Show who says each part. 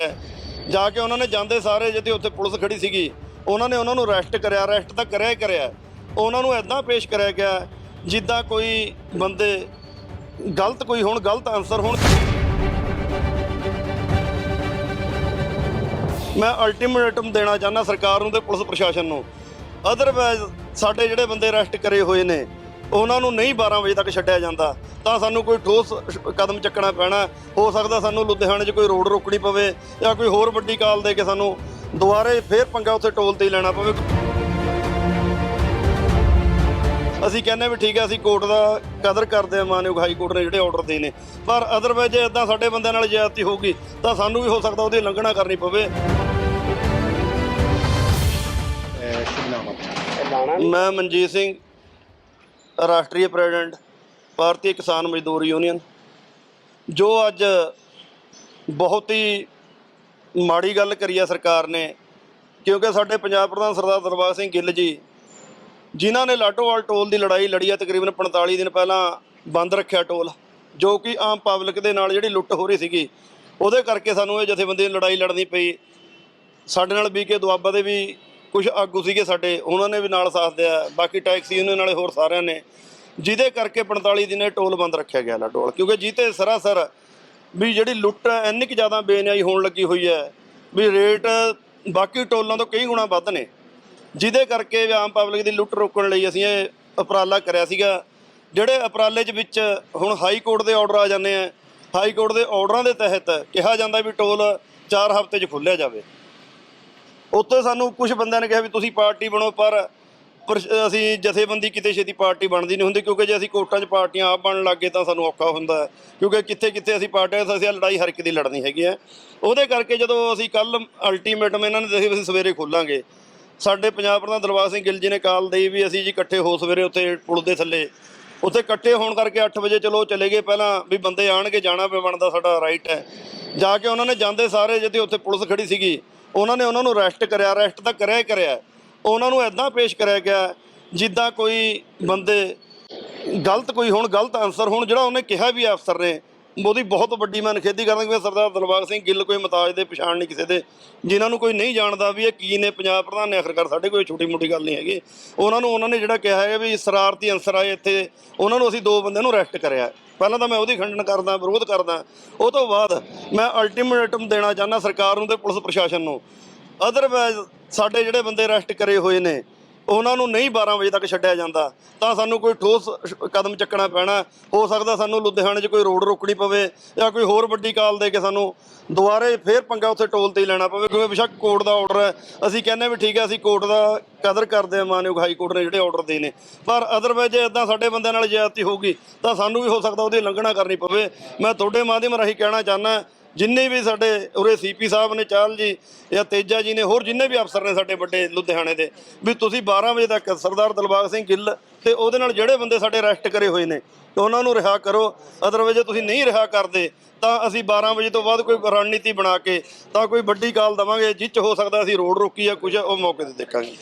Speaker 1: ਜਾ ਕੇ ਉਹਨਾਂ ਨੇ ਜਾਂਦੇ ਸਾਰੇ ਜਿੱਥੇ ਉੱਥੇ ਪੁਲਿਸ ਖੜੀ ਸੀਗੀ, ਉਹਨਾਂ ਨੇ ਉਹਨਾਂ ਨੂੰ ਅਰੈਸਟ ਕਰਿਆ ਅਰੈਸਟ ਤਾਂ ਕਰਿਆ ਹੀ ਕਰਿਆ। ਉਹਨਾਂ ਨੂੰ ਐਦਾਂ ਪੇਸ਼ ਕਰਿਆ ਗਿਆ, ਜਿੱਦਾਂ ਕੋਈ ਬੰਦੇ ਗਲਤ ਕੋਈ ਹੋਣ, ਗਲਤ ਆਨਸਰ ਹੋਣ। ਮੈਂ ਅਲਟੀਮੇਟਮ ਦੇਣਾ ਚਾਹੁੰਦਾ ਸਰਕਾਰ ਨੂੰ ਤੇ ਪੁਲਿਸ ਪ੍ਰਸ਼ਾਸਨ ਨੂੰ। ਅਦਰਵਾਇਜ਼ ਸਾਡੇ ਜਿਹੜੇ ਬੰਦੇ ਅਰੈਸਟ ਕਰੇ ਹੋਏ ਨੇ, ਉਹਨਾਂ ਨੂੰ ਨਹੀਂ 12 ਵਜੇ ਤੱਕ ਛੱਡਿਆ ਜਾਂਦਾ। ਤਾਂ ਸਾਨੂੰ ਕੋਈ ਠੋਸ ਕਦਮ ਚੱਕਣਾ ਪੈਣਾ। ਹੋ ਸਕਦਾ ਸਾਨੂੰ ਲੁਧਿਆਣੇ 'ਚ ਕੋਈ ਰੋਡ ਰੋਕਣੀ ਪਵੇ ਜਾਂ ਕੋਈ ਹੋਰ ਵੱਡੀ ਕਾਲ ਦੇ ਕੇ ਸਾਨੂੰ ਦੁਬਾਰੇ ਫੇਰ ਪੰਗਾ ਉੱਥੇ ਟੋਲ ਤੇ ਹੀ ਲੈਣਾ ਪਵੇ। ਅਸੀਂ ਕਹਿੰਦੇ ਵੀ ਠੀਕ ਹੈ ਅਸੀਂ ਕੋਰਟ ਦਾ ਕਦਰ ਕਰਦੇ ਹਾਂ ਮਾਨਯੋਗ ਹਾਈ ਕੋਰਟ ਨੇ ਜਿਹੜੇ ਆਰਡਰ ਦੇ ਨੇ। ਪਰ ਅਦਰਵਾਇਜ਼ ਜੇ ਇਦਾਂ ਸਾਡੇ ਬੰਦਿਆਂ ਨਾਲ ਜ਼ਿਆਦਤੀ ਹੋਊਗੀ ਤਾਂ ਸਾਨੂੰ ਵੀ ਹੋ ਸਕਦਾ ਉਹਦੀ ਉਲੰਘਣਾ ਕਰਨੀ ਪਵੇ। ਮੈਂ ਮਨਜੀਤ ਸਿੰਘ ਰਾਸ਼ਟਰੀ ਪ੍ਰੈਜ਼ੀਡੈਂਟ। ਭਾਰਤੀ ਕਿਸਾਨ ਮਜ਼ਦੂਰ ਯੂਨੀਅਨ, ਜੋ ਅੱਜ ਬਹੁਤ ਹੀ ਮਾੜੀ ਗੱਲ ਕਰੀ ਆ ਸਰਕਾਰ ਨੇ, ਕਿਉਂਕਿ ਸਾਡੇ ਪੰਜਾਬ ਪ੍ਰਧਾਨ ਸਰਦਾਰ ਦਰਬਾਰ ਸਿੰਘ ਗਿੱਲ ਜੀ, ਜਿਨ੍ਹਾਂ ਨੇ ਲਾਟੋਵਾਲ ਟੋਲ ਦੀ ਲੜਾਈ ਲੜੀ ਆ ਤਕਰੀਬਨ 45 ਦਿਨ ਪਹਿਲਾਂ ਬੰਦ ਰੱਖਿਆ ਟੋਲ, ਜੋ ਕਿ ਆਮ ਪਬਲਿਕ ਦੇ ਨਾਲ ਜਿਹੜੀ ਲੁੱਟ ਹੋ ਰਹੀ ਸੀਗੀ, ਉਹਦੇ ਕਰਕੇ ਸਾਨੂੰ ਇਹ ਜਥੇਬੰਦੀ ਦੀ ਲੜਾਈ ਲੜਨੀ ਪਈ। ਸਾਡੇ ਨਾਲ ਬੀਕੇ ਦੁਆਬਾ ਦੇ ਵੀ ਕੁਝ ਆਗੂ ਸੀਗੇ ਸਾਡੇ, ਉਹਨਾਂ ਨੇ ਵੀ ਨਾਲ ਸਾਥ ਦਿਆ, ਬਾਕੀ ਟੈਕਸੀ ਯੂਨੀਅਨ ਵਾਲੇ ਹੋਰ ਸਾਰਿਆਂ ਨੇ। ਜਿਹਦੇ ਕਰਕੇ 45 ਦਿਨ ਇਹ ਟੋਲ ਬੰਦ ਰੱਖਿਆ ਗਿਆ ਲਾ ਟੋਲ ਕਿਉਂਕਿ ਜੀਤੇ ਸਰਾਸਰ ਵੀ ਜਿਹੜੀ ਲੁੱਟ ਹੈ ਇੰਨੀ ਕੁ ਜ਼ਿਆਦਾ ਬੇਨਿਆਈ ਹੋਣ ਲੱਗੀ ਹੋਈ ਹੈ, ਵੀ ਰੇਟ ਬਾਕੀ ਟੋਲਾਂ ਤੋਂ ਕਈ ਗੁਣਾ ਵੱਧ ਨੇ। ਜਿਹਦੇ ਕਰਕੇ ਆਮ ਪਬਲਿਕ ਦੀ ਲੁੱਟ ਰੋਕਣ ਲਈ ਅਸੀਂ ਇਹ ਉਪਰਾਲਾ ਕਰਿਆ ਸੀਗਾ। ਜਿਹੜੇ ਉਪਰਾਲੇ 'ਚ ਵਿੱਚ ਹੁਣ ਹਾਈ ਕੋਰਟ ਦੇ ਆਰਡਰ ਆ ਜਾਂਦੇ ਆ, ਹਾਈ ਕੋਰਟ ਦੇ ਆਰਡਰਾਂ ਦੇ ਤਹਿਤ ਕਿਹਾ ਜਾਂਦਾ ਵੀ ਟੋਲ 4 ਹਫ਼ਤੇ 'ਚ ਖੁੱਲਿਆ ਜਾਵੇ। ਉੱਥੇ ਸਾਨੂੰ ਕੁਝ ਬੰਦਿਆਂ ਨੇ ਕਿਹਾ ਵੀ ਤੁਸੀਂ ਪਾਰਟੀ ਬਣੋ, ਪਰ ਪਰ ਅਸੀਂ ਜਥੇਬੰਦੀ ਕਿਤੇ ਛੇਤੀ ਪਾਰਟੀ ਬਣਦੀ ਨਹੀਂ ਹੁੰਦੀ, ਕਿਉਂਕਿ ਜੇ ਅਸੀਂ ਕੋਟਾਂ 'ਚ ਪਾਰਟੀਆਂ ਆਪ ਬਣਨ ਲੱਗੇ ਤਾਂ ਸਾਨੂੰ ਔਖਾ ਹੁੰਦਾ ਕਿਉਂਕਿ ਕਿੱਥੇ ਕਿੱਥੇ ਅਸੀਂ ਪਾਰਟੀਆਂ ਅਸੀਂ ਇਹ ਲੜਾਈ ਹਰ ਇੱਕ ਦੀ ਲੜਨੀ ਹੈਗੀ ਹੈ। ਉਹਦੇ ਕਰਕੇ ਜਦੋਂ ਅਸੀਂ ਕੱਲ ਅਲਟੀਮੇਟਮ ਇਹਨਾਂ ਨੇ ਦੱਸਿਆ ਵੀ ਅਸੀਂ ਸਵੇਰੇ ਖੋਲਾਂਗੇ। ਸਾਡੇ ਪੰਜਾਬ ਪ੍ਰਧਾਨ ਦਰਬਾਰ ਸਿੰਘ ਗਿੱਲ ਜੀ ਨੇ ਕਾਲ ਦੇਈ ਵੀ ਅਸੀਂ ਜੀ ਇਕੱਠੇ ਹੋ ਸਵੇਰੇ ਉੱਥੇ ਪੁਲ ਦੇ ਥੱਲੇ। ਉੱਥੇ ਇਕੱਠੇ ਹੋਣ ਕਰਕੇ 8 ਵਜੇ ਚਲੋ ਚਲੇ ਗਏ, ਪਹਿਲਾਂ ਵੀ ਬੰਦੇ ਆਣਗੇ, ਜਾਣਾ ਪਏ ਬਣਦਾ ਸਾਡਾ ਰਾਈਟ ਹੈ। ਜਾ ਕੇ ਉਹਨਾਂ ਨੇ ਜਾਂਦੇ ਸਾਰੇ, ਜਿੱਥੇ ਉੱਥੇ ਪੁਲਿਸ ਖੜੀ ਸੀਗੀ, ਉਹਨਾਂ ਨੇ ਉਹਨਾਂ ਨੂੰ ਅਰੈਸਟ ਕਰਿਆ ਅਰੈਸਟ ਤਾਂ ਕਰਿਆ ਹੀ ਕਰਿਆ। ਉਹਨਾਂ ਨੂੰ ਐਦਾਂ ਪੇਸ਼ ਕਰਿਆ ਗਿਆ ਜਿੱਦਾਂ ਕੋਈ ਬੰਦੇ ਗਲਤ ਕੋਈ ਹੁਣ, ਗਲਤ ਆਨਸਰ ਹੁਣ, ਜਿਹੜਾ ਉਹਨੇ ਕਿਹਾ ਵੀ ਅਫਸਰ ਨੇ। ਉਹਦੀ ਬਹੁਤ ਵੱਡੀ ਮੈਂ ਨਿਖੇਧੀ ਕਰਦਾ ਕਿ ਸਰਦਾਰ ਦਿਲਬਾਗ ਸਿੰਘ ਗਿੱਲ ਕੋਈ ਮਤਾਜ ਦੇ ਪਛਾਣ ਨਹੀਂ ਕਿਸੇ ਦੇ। ਜਿਨ੍ਹਾਂ ਨੂੰ ਕੋਈ ਨਹੀਂ ਜਾਣਦਾ ਵੀ ਇਹ ਕੀ ਨੇ, ਪੰਜਾਬ ਪ੍ਰਧਾਨ ਨੇ ਆਖਰਕਾਰ ਸਾਡੇ ਕੋਈ ਛੋਟੀ ਮੋਟੀ ਗੱਲ ਨਹੀਂ ਹੈਗੀ। ਉਹਨਾਂ ਨੂੰ, ਉਹਨਾਂ ਨੇ ਜਿਹੜਾ ਕਿਹਾ ਹੈ ਵੀ ਸ਼ਰਾਰਤੀ ਅਨਸਰ ਆਏ ਇੱਥੇ, ਉਹਨਾਂ ਨੂੰ ਅਸੀਂ ਦੋ ਬੰਦਿਆਂ ਨੂੰ ਅਰੈਸਟ ਕਰਿਆ। ਪਹਿਲਾਂ ਤਾਂ ਮੈਂ ਉਹਦੀ ਖੰਡਨ ਕਰਦਾ, ਵਿਰੋਧ ਕਰਦਾ। ਉਹ ਤੋਂ ਬਾਅਦ ਮੈਂ ਅਲਟੀਮੇਟਮ ਦੇਣਾ ਚਾਹੁੰਦਾ ਸਰਕਾਰ ਨੂੰ ਤੇ ਪੁਲਿਸ ਪ੍ਰਸ਼ਾਸਨ ਨੂੰ ਅਦਰਵਾਇਜ਼ ਸਾਡੇ ਜਿਹੜੇ ਬੰਦੇ ਅਰੈਸਟ ਕਰੇ ਹੋਏ ਨੇ, ਉਹਨਾਂ ਨੂੰ ਨਹੀਂ 12 ਵਜੇ ਤੱਕ ਛੱਡਿਆ ਜਾਂਦਾ, ਤਾਂ ਸਾਨੂੰ ਕੋਈ ਠੋਸ ਕਦਮ ਚੱਕਣਾ ਪੈਣਾ, ਹੋ ਸਕਦਾ ਸਾਨੂੰ ਲੁਧਿਆਣੇ 'ਚ ਕੋਈ ਰੋਡ ਰੋਕਣੀ ਪਵੇ ਜਾਂ ਕੋਈ ਹੋਰ ਵੱਡੀ ਕਾਲ ਦੇ ਕੇ ਸਾਨੂੰ ਦੁਬਾਰੇ ਫੇਰ ਪੰਗਾ ਉੱਥੇ ਟੋਲ ਤੇ ਹੀ ਲੈਣਾ ਪਵੇ, ਕਿਉਂਕਿ ਬਿਸ਼ੱਕ ਕੋਰਟ ਦਾ ਆਰਡਰ ਹੈ। ਅਸੀਂ ਕਹਿੰਦੇ ਵੀ ਠੀਕ ਹੈ, ਅਸੀਂ ਕੋਰਟ ਦਾ ਕਦਰ ਕਰਦੇ ਹਾਂ, ਮਾਨਯੋਗ ਹਾਈ ਕੋਰਟ ਨੇ ਜਿਹੜੇ ਆਰਡਰ ਦੇ ਨੇ ਪਰ ਅਦਰਵਾਇਜ਼ ਜੇ ਇਦਾਂ ਸਾਡੇ ਬੰਦਿਆਂ ਨਾਲ ਜ਼ਿਆਦਤੀ ਹੋਊਗੀ, ਤਾਂ ਸਾਨੂੰ ਵੀ ਹੋ ਸਕਦਾ ਉਹਦੀ ਉਲੰਘਣਾ ਕਰਨੀ ਪਵੇ। ਮੈਂ ਤੁਹਾਡੇ ਮਾਧਿਅਮ ਰਾਹੀਂ ਕਹਿਣਾ ਚਾਹੁੰਦਾ ਜਿੰਨੇ ਵੀ ਸਾਡੇ ਉਰੇ ਸੀਪੀ ਸਾਹਿਬ ਨੇ, ਚਾਲ ਜੀ ਜਾਂ ਤੇਜਾ ਜੀ ਨੇ, ਹੋਰ ਜਿੰਨੇ ਵੀ ਅਫਸਰ ਨੇ ਸਾਡੇ ਵੱਡੇ ਲੁਧਿਆਣੇ ਦੇ, ਵੀ ਤੁਸੀਂ 12 ਵਜੇ ਤੱਕ ਸਰਦਾਰ ਦਿਲਬਾਗ ਸਿੰਘ ਗਿੱਲ ਤੇ ਉਹਦੇ ਨਾਲ ਜਿਹੜੇ ਬੰਦੇ ਸਾਡੇ ਅਰੈਸਟ ਕਰੇ ਹੋਏ ਨੇ ਉਹਨਾਂ ਨੂੰ ਰਿਹਾ ਕਰੋ। ਅਦਰਵਾਇਜ਼ ਜੇ ਤੁਸੀਂ ਨਹੀਂ ਰਿਹਾ ਕਰਦੇ, ਤਾਂ ਅਸੀਂ 12 ਵਜੇ ਤੋਂ ਬਾਅਦ ਕੋਈ ਰਣਨੀਤੀ ਬਣਾ ਕੇ, ਤਾਂ ਕੋਈ ਵੱਡੀ ਕਾਲ ਦਵਾਂਗੇ ਜਿੱਚ ਹੋ ਸਕਦਾ ਅਸੀਂ ਰੋਡ ਰੋਕੀ ਜਾਂ ਕੁਝ ਉਹ ਮੌਕੇ ਤੇ ਦੇਖਾਂਗੇ।